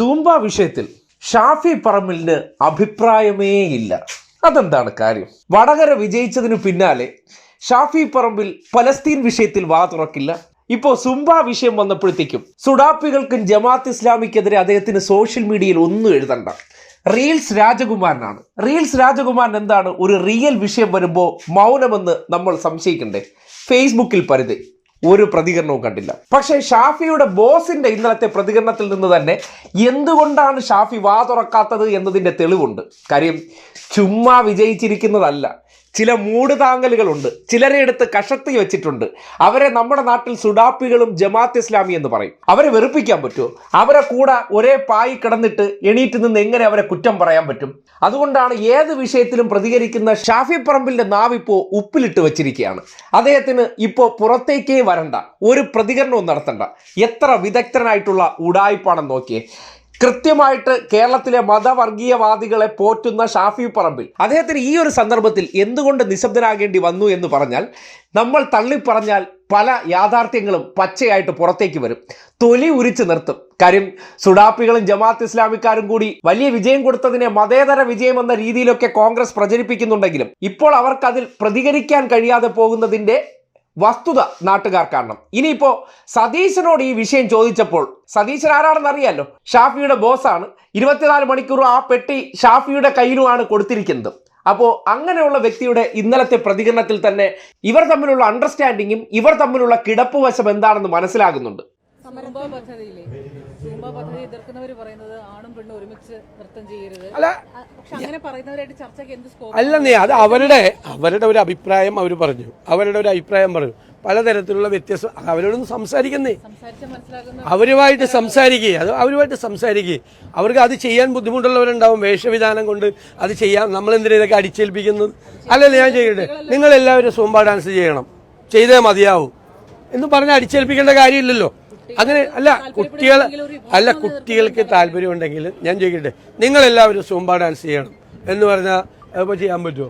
Zumba വിഷയത്തിൽ ഷാഫി പറമ്പിലിന് അഭിപ്രായമേ ഇല്ല. അതെന്താണ് കാര്യം? വടകര വിജയിച്ചതിനു പിന്നാലെ ഷാഫി പറമ്പിൽ പലസ്തീൻ വിഷയത്തിൽ വാ തുറക്കില്ല. ഇപ്പോൾ സുംബ വിഷയം വന്നപ്പോഴത്തേക്കും സുഡാപ്പികൾക്കും ജമാഅത്ത് ഇസ്ലാമിക്കെതിരെ അദ്ദേഹത്തിന് സോഷ്യൽ മീഡിയയിൽ ഒന്നും എഴുതണ്ട. റീൽസ് രാജകുമാരനാണ്. റീൽസ് രാജകുമാരൻ എന്താണ്? ഒരു റിയൽ വിഷയം വരുമ്പോൾ മൗനമെന്ന് നമ്മൾ സംശയിക്കണ്ടേ? ഫേസ്ബുക്കിൽ പരിധി. ഒരു പ്രതികരണവും കണ്ടില്ല. പക്ഷേ ഷാഫിയുടെ ബോസിന്റെ ഇന്നലത്തെ പ്രതികരണത്തിൽ നിന്ന് തന്നെ എന്തുകൊണ്ടാണ് ഷാഫി വാ തുറക്കാത്തത് എന്നതിന്റെ തെളിവുണ്ട്. കാര്യം ചുമ്മാ വിജയിച്ചിരിക്കുന്നതല്ല. ചില മൂട് താങ്ങലുകളുണ്ട് ചിലരെ എടുത്ത് കഷത്തി വെച്ചിട്ടുണ്ട്. അവരെ നമ്മുടെ നാട്ടിൽ സുഡാപ്പികളും ജമാഅത്ത് ഇസ്ലാമി എന്ന് പറയും. അവരെ വെറുപ്പിക്കാൻ പറ്റുമോ? അവരെ കൂടെ ഒരേ പായി കിടന്നിട്ട് എണീറ്റ് നിന്ന് എങ്ങനെ അവരെ കുറ്റം പറയാൻ പറ്റും? അതുകൊണ്ടാണ് ഏത് വിഷയത്തിലും പ്രതികരിക്കുന്ന ഷാഫി പറമ്പിന്റെ നാവിപ്പോ ഉപ്പിലിട്ട് വെച്ചിരിക്കുകയാണ്. അദ്ദേഹത്തിന് ഇപ്പോൾ പുറത്തേക്കേ വരണ്ട. ഒരു പ്രതികരണവും നടത്തണ്ട. എത്ര വിദഗ്ധനായിട്ടുള്ള ഉടായ്പാണെന്ന് നോക്കിയേ. കൃത്യമായിട്ട് കേരളത്തിലെ മതവർഗീയവാദികളെ പോറ്റുന്ന ഷാഫി പറമ്പിൽ. അദ്ദേഹത്തിന് ഈ ഒരു സന്ദർഭത്തിൽ എന്തുകൊണ്ട് നിശബ്ദനാകേണ്ടി വന്നു എന്ന് പറഞ്ഞാൽ നമ്മൾ തള്ളിപ്പറഞ്ഞാൽ പല യാഥാർത്ഥ്യങ്ങളും പച്ചയായിട്ട് പുറത്തേക്ക് വരും. തൊലി ഉരിച്ചു നിർത്തും. കാര്യം സുഡാപ്പികളും ജമാഅത്ത് ഇസ്ലാമിക്കാരും കൂടി വലിയ വിജയം കൊടുത്തതിനെ മതേതര വിജയം എന്ന രീതിയിലൊക്കെ കോൺഗ്രസ് പ്രചരിപ്പിക്കുന്നുണ്ടെങ്കിലും ഇപ്പോൾ അവർക്കതിൽ പ്രതികരിക്കാൻ കഴിയാതെ പോകുന്നതിന്റെ വസ്തുത നാട്ടുകാർ കാരണം ഇനിയിപ്പോ സതീശനോട് ഈ വിഷയം ചോദിച്ചപ്പോൾ സതീശൻ ആരാണെന്ന് അറിയാലോ? ഷാഫിയുടെ ബോസാണ്. ഇരുപത്തിനാല് മണിക്കൂർ ആ പെട്ടി ഷാഫിയുടെ കയ്യിലുമാണ് കൊടുത്തിരിക്കുന്നത്. അപ്പോൾ അങ്ങനെയുള്ള വ്യക്തിയുടെ ഇന്നലത്തെ പ്രതികരണത്തിൽ തന്നെ ഇവർ തമ്മിലുള്ള അണ്ടർസ്റ്റാൻഡിങ്ങും ഇവർ തമ്മിലുള്ള കിടപ്പ് വശം എന്താണെന്ന് മനസ്സിലാകുന്നുണ്ട്. സൂംബ പദ്ധതിയില്ലേ സൂംബ പദ്ധതി എതിർക്കുന്നവർ പറയുന്നത് ആണും പെണ്ണും ഒരുമിച്ച് നൃത്തം ചെയ്യരുത്. അല്ല നീ പക്ഷെ അങ്ങനെ പറയുന്നവരായിട്ട് ചർച്ചയ്ക്ക് എന്ത് സ്കോപ്പ് അല്ലെന്നേ അത് അവരുടെ അവരുടെ ഒരു അഭിപ്രായം അവർ പറഞ്ഞു. അവരുടെ ഒരു അഭിപ്രായം പറഞ്ഞു. പലതരത്തിലുള്ള വ്യത്യസ്ത അവരോടൊന്ന് സംസാരിക്കുന്നേ. അവരുമായിട്ട് സംസാരിക്കുക അത് അവരുമായിട്ട് സംസാരിക്കുക അവർക്ക് അത് ചെയ്യാൻ ബുദ്ധിമുട്ടുള്ളവരുണ്ടാവും വേഷവിധാനം കൊണ്ട് അത് ചെയ്യാൻ നമ്മൾ എന്തിനാ ഇതൊക്കെ അടിച്ചേൽപ്പിക്കുന്നത്? അല്ലല്ല ഞാൻ ചെയ്യട്ടെ. നിങ്ങൾ എല്ലാവരും സൂമ്പ ഡാൻസ് ചെയ്യണം. ചെയ്തേ മതിയാവും. എന്ന് പറഞ്ഞ് അടിച്ചേൽപ്പിക്കേണ്ട കാര്യമില്ലല്ലോ. അങ്ങനെ അല്ല കുട്ടികൾ അല്ല കുട്ടികൾക്ക് താല്പര്യമുണ്ടെങ്കിൽ ഞാൻ ചോദിക്കട്ടെ നിങ്ങൾ എല്ലാവരും സൂമ്പ ഡാൻസ് ചെയ്യണം എന്ന് പറഞ്ഞാൽ അതിപ്പോൾ ചെയ്യാൻ പറ്റുമോ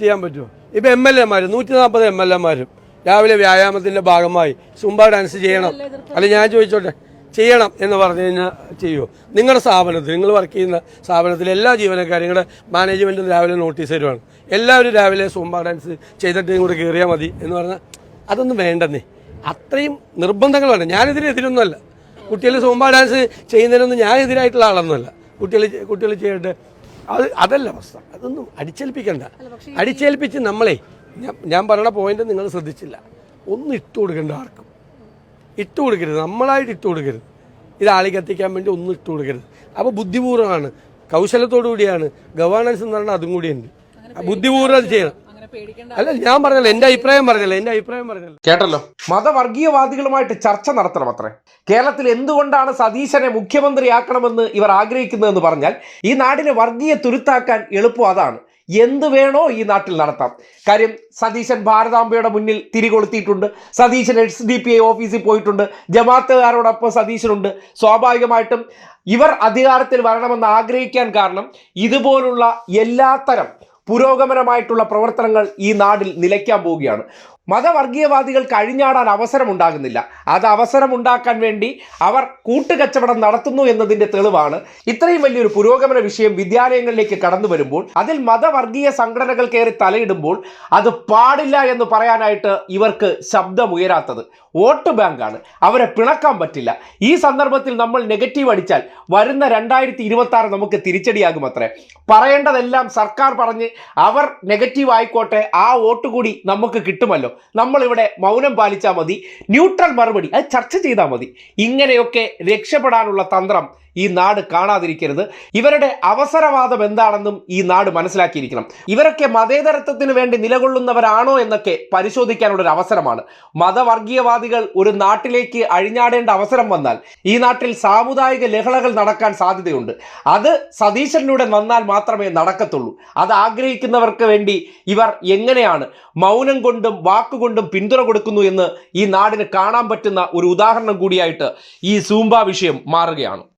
ചെയ്യാൻ പറ്റുമോ ഇപ്പം എം എൽ എമാർ നൂറ്റി നാൽപ്പത് എം എൽ എമാരും രാവിലെ വ്യായാമത്തിന്റെ ഭാഗമായി സുംബ ഡാൻസ് ചെയ്യണം. അല്ല ഞാൻ ചോദിച്ചോട്ടെ ചെയ്യണം എന്ന് പറഞ്ഞു കഴിഞ്ഞാൽ ചെയ്യുമോ നിങ്ങളുടെ സ്ഥാപനത്തിൽ നിങ്ങൾ വർക്ക് ചെയ്യുന്ന സ്ഥാപനത്തിൽ എല്ലാ ജീവനക്കാരും നിങ്ങളുടെ മാനേജ്മെന്റും രാവിലെ നോട്ടീസ് തരുവാണ്. എല്ലാവരും രാവിലെ സുംബ ഡാൻസ് ചെയ്തിട്ട് ഇങ്ങോട്ട് കയറിയാൽ മതി എന്ന് പറഞ്ഞാൽ അതൊന്നും വേണ്ടെന്നേ. അത്രയും ഞാനിതിന് എതിരൊന്നുമല്ല. കുട്ടികൾ സോംബാ ഡാൻസ് ചെയ്യുന്നതിനൊന്നും ഞാൻ എതിരായിട്ടുള്ള ആളൊന്നുമല്ല കുട്ടികൾ കുട്ടികൾ ചെയ്യട്ടെ. അത് അതല്ല അവസ്ഥ. അതൊന്നും അടിച്ചേൽപ്പിക്കണ്ട. അടിച്ചേൽപ്പിച്ച് നമ്മളെ ഞാൻ പറയണ പോയിന്റ് നിങ്ങൾ ശ്രദ്ധിച്ചില്ല. ഒന്നും ഇട്ട് കൊടുക്കണ്ട ആർക്കും. ഇട്ട് കൊടുക്കരുത്. നമ്മളായിട്ട് ഇട്ട് കൊടുക്കരുത്. ഇത് ആളി കത്തിക്കാൻ വേണ്ടി ഒന്നും ഇട്ട് കൊടുക്കരുത്. അപ്പോൾ ബുദ്ധിപൂർവമാണ്. കൗശലത്തോടു കൂടിയാണ്. ഗവേണൻസ് എന്ന് പറഞ്ഞാൽ അതും കൂടിയുണ്ട്. ബുദ്ധിപൂർവം അത് ചെയ്യണം. അല്ല ഞാൻ പറഞ്ഞല്ലോ എന്റെ അഭിപ്രായം പറഞ്ഞല്ലോ എന്റെ അഭിപ്രായം പറഞ്ഞല്ലോ. കേട്ടല്ലോ. മതവർഗീയവാദികളുമായിട്ട് ചർച്ച നടത്തണം അത്രേ കേരളത്തിൽ എന്തുകൊണ്ടാണ് സതീശനെ മുഖ്യമന്ത്രിയാക്കണമെന്ന് ഇവർ ആഗ്രഹിക്കുന്നതെന്ന് പറഞ്ഞാൽ ഈ നാടിനെ വർഗീയ തുരുത്താക്കാൻ എളുപ്പം അതാണ്. എന്ത് വേണോ ഈ നാട്ടിൽ നടത്താം. കാര്യം സതീശൻ ഭാരതാംബയുടെ മുന്നിൽ തിരികൊളുത്തിയിട്ടുണ്ട്. Satheesan S D P I ഓഫീസിൽ പോയിട്ടുണ്ട്. ജമാഅത്തുകാരോടൊപ്പം സതീശനുണ്ട്. സ്വാഭാവികമായിട്ടും ഇവർ അധികാരത്തിൽ വരണമെന്ന് ആഗ്രഹിക്കാൻ കാരണം ഇതുപോലുള്ള എല്ലാത്തരം പുരോഗമനമായിട്ടുള്ള പ്രവർത്തനങ്ങൾ ഈ നാടിൽ നിലയ്ക്കാൻ പോവുകയാണ്. മതവർഗീയവാദികൾക്ക് അഴിഞ്ഞാടാൻ അവസരമുണ്ടാകുന്നില്ല. അത് അവസരമുണ്ടാക്കാൻ വേണ്ടി അവർ കൂട്ടുകച്ചവടം നടത്തുന്നു എന്നതിന്റെ തെളിവാണ്. ഇത്രയും വലിയൊരു പുരോഗമന വിഷയം വിദ്യാലയങ്ങളിലേക്ക് കടന്നു വരുമ്പോൾ അതിൽ മതവർഗീയ സംഘടനകൾ കയറി തലയിടുമ്പോൾ അത് പാടില്ല എന്ന് പറയാനായിട്ട് ഇവർക്ക് ശബ്ദമുയരാത്തത് വോട്ട് ബാങ്കാണ്. അവരെ പിണക്കാൻ പറ്റില്ല. ഈ സന്ദർഭത്തിൽ നമ്മൾ നെഗറ്റീവ് അടിച്ചാൽ വരുന്ന രണ്ടായിരത്തി ഇരുപത്തി ആറ് നമുക്ക് തിരിച്ചടിയാകും അത്രേ പറയേണ്ടതെല്ലാം സർക്കാർ പറഞ്ഞ് അവർ നെഗറ്റീവ് ആയിക്കോട്ടെ ആ വോട്ട് കൂടി നമുക്ക് കിട്ടുമല്ലോ. നമ്മളിവിടെ മൗനം പാലിച്ചാൽ മതി. ന്യൂട്രൽ മറുപടി അത് ചർച്ച ചെയ്താൽ മതി. ഇങ്ങനെയൊക്കെ രക്ഷപ്പെടാനുള്ള തന്ത്രം ഈ നാട് കാണാതിരിക്കരുത്. ഇവരുടെ അവസരവാദം എന്താണെന്നും ഈ നാട് മനസ്സിലാക്കിയിരിക്കണം. ഇവരൊക്കെ മതേതരത്വത്തിന് വേണ്ടി നിലകൊള്ളുന്നവരാണോ എന്നൊക്കെ പരിശോധിക്കാനുള്ള ഒരു അവസരമാണ്. മതവർഗീയവാദികൾ ഒരു നാട്ടിലേക്ക് അഴിഞ്ഞാടേണ്ട അവസരം വന്നാൽ ഈ നാട്ടിൽ സാമുദായിക ലഹളകൾ നടക്കാൻ സാധ്യതയുണ്ട്. അത് സതീശനിലൂടെ വന്നാൽ മാത്രമേ നടക്കത്തുള്ളൂ. അത് ആഗ്രഹിക്കുന്നവർക്ക് വേണ്ടി ഇവർ എങ്ങനെയാണ് മൗനം കൊണ്ടും വാക്കുകൊണ്ടും പിന്തുണ കൊടുക്കുന്നു എന്ന് ഈ നാടിന് കാണാൻ പറ്റുന്ന ഒരു ഉദാഹരണം കൂടിയായിട്ട് ഈ സൂംബ വിഷയം മാറുകയാണ്.